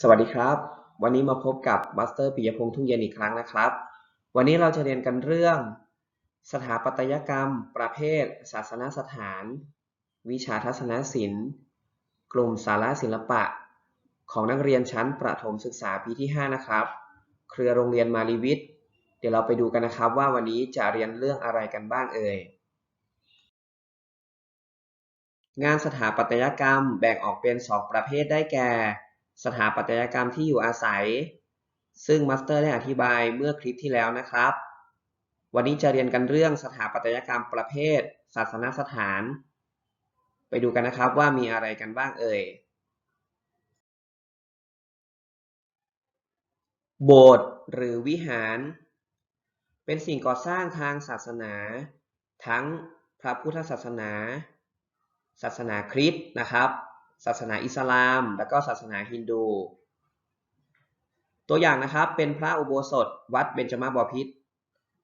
สวัสดีครับ วันนี้มาพบกับมาสเตอร์ปิยพงษ์ทุ่งเย็นอีกครั้งนะครับ วันนี้เราจะเรียนกันเรื่อง สถาปัตยกรรม ประเภท ศาสนสถาน วิชาทัศนศิลป์ กลุ่มสาระศิลปะ ของนักเรียนชั้นประถมศึกษาปีที่ 5 นะครับ เครือโรงเรียนมารีวิทย์ เดี๋ยวเราไปดูกันนะครับว่าวันนี้จะเรียนเรื่องอะไรกันบ้างเอ่ยงานสถาปัตยกรรมแบ่งออกเป็น 2 ประเภทได้แก่ สถาปัตยกรรมที่อยู่อาศัย ซึ่งมาสเตอร์ได้อธิบายเมื่อคลิปที่แล้วนะครับ วันนี้จะเรียนกันเรื่องสถาปัตยกรรมประเภท ศาสนสถาน ไปดูกันนะครับว่ามีอะไรกันบ้างเอ่ย โบสถ์หรือวิหาร เป็นสิ่งก่อสร้างทางศาสนา ทั้งพระพุทธศาสนา ศาสนาคริสต์นะครับ ศาสนาอิสลาม และก็ศาสนาฮินดู ตัวอย่างนะครับเป็นพระอุโบสถวัดเบญจมาบพิตร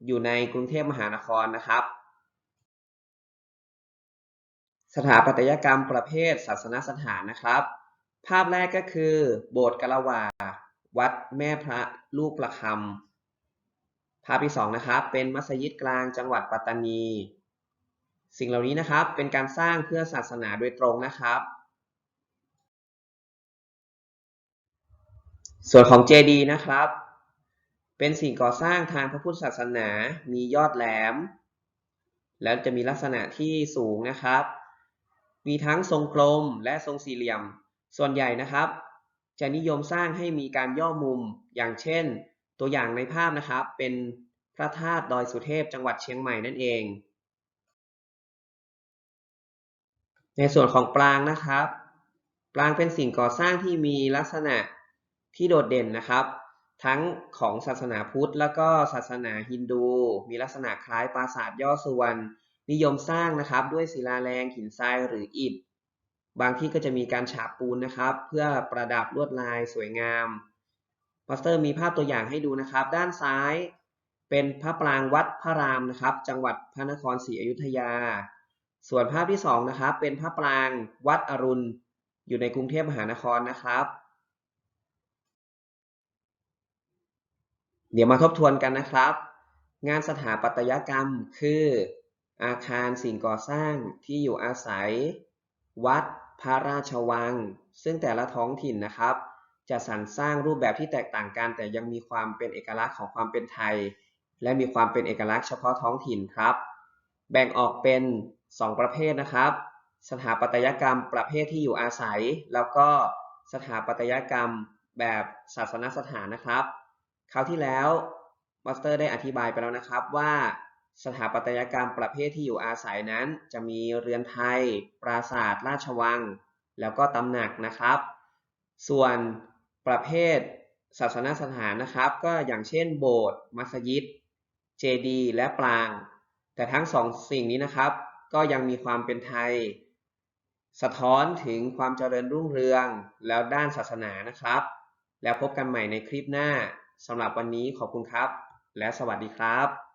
อยู่ในกรุงเทพมหานครนะครับ สถาปัตยกรรมประเภทศาสนสถานนะครับ ภาพแรกก็คือโบสถ์กะละวา วัดแม่พระลูกประคำภาพที่สองนะครับเป็นมัสยิดกลางจังหวัดปัตตานี สิ่งเหล่านี้นะครับเป็นการสร้างเพื่อศาสนาโดยตรงนะครับ ส่วนของเจดีนะครับ เป็นสิ่งก่อสร้างทางพระพุทธศาสนา มียอดแหลม แล้วจะมีลักษณะที่สูงนะครับ มีทั้งทรงกลมและทรงสี่เหลี่ยม ส่วนใหญ่นะครับ จะนิยมสร้างให้มีการย่อมุม อย่างเช่น ตัวอย่างในภาพนะครับ เป็นพระธาตุดอยสุเทพจังหวัดเชียงใหม่นั่นเอง ในส่วนของปรางนะครับ ปรางเป็นสิ่งก่อสร้างที่มีลักษณะ ที่โดดเด่นนะครับ ทั้งของศาสนาพุทธ แล้วก็ศาสนาฮินดู มีลักษณะคล้ายปราสาทย่อส่วนนิยมสร้างนะครับด้วยศิลาแรงหินทรายหรืออิฐ บางที่ก็จะมีการฉาบปูนนะครับ เพื่อประดับลวดลายสวยงามมาสเตอร์มีภาพตัวอย่างให้ดูนะครับ ด้านซ้ายเป็นพระปรางวัดพระรามนะครับ จังหวัดพระนครศรีอยุธยา ส่วนภาพที่สองนะครับเป็นพระปรางวัดอรุณ อยู่ในกรุงเทพมหานครนะครับ เดี๋ยวมาทบทวนกันนะครับ งานสถาปัตยกรรมคืออาคารสิ่งก่อสร้างที่อยู่อาศัย วัด พระราชวัง ซึ่งแต่ละท้องถิ่นนะครับ จะสรรสร้างรูปแบบที่แตกต่างกัน แต่ยังมีความเป็นเอกลักษณ์ของความเป็นไทย และมีความเป็นเอกลักษณ์เฉพาะท้องถิ่นครับ แบ่งออกเป็น 2 ประเภทนะครับ สถาปัตยกรรมประเภทที่อยู่อาศัย แล้วก็สถาปัตยกรรมแบบศาสนสถานนะครับ คราวที่แล้วมาสเตอร์ได้อธิบายไปแล้วนะครับว่าสถาปัตยกรรมประเภทที่อยู่อาศัยนั้น จะมีเรือนไทย ปราสาท ราชวัง แล้วก็ตำหนักนะครับ ส่วนประเภทศาสนสถานนะครับ ก็อย่างเช่น โบสถ์ มัสยิด เจดีย์และปราง แต่ทั้งสองสิ่งนี้นะครับ ก็ยังมีความเป็นไทย สะท้อนถึงความเจริญรุ่งเรืองแล้วด้านศาสนานะครับ แล้วพบกันใหม่ในคลิปหน้า สำหรับวันนี้ขอบคุณครับ และสวัสดีครับ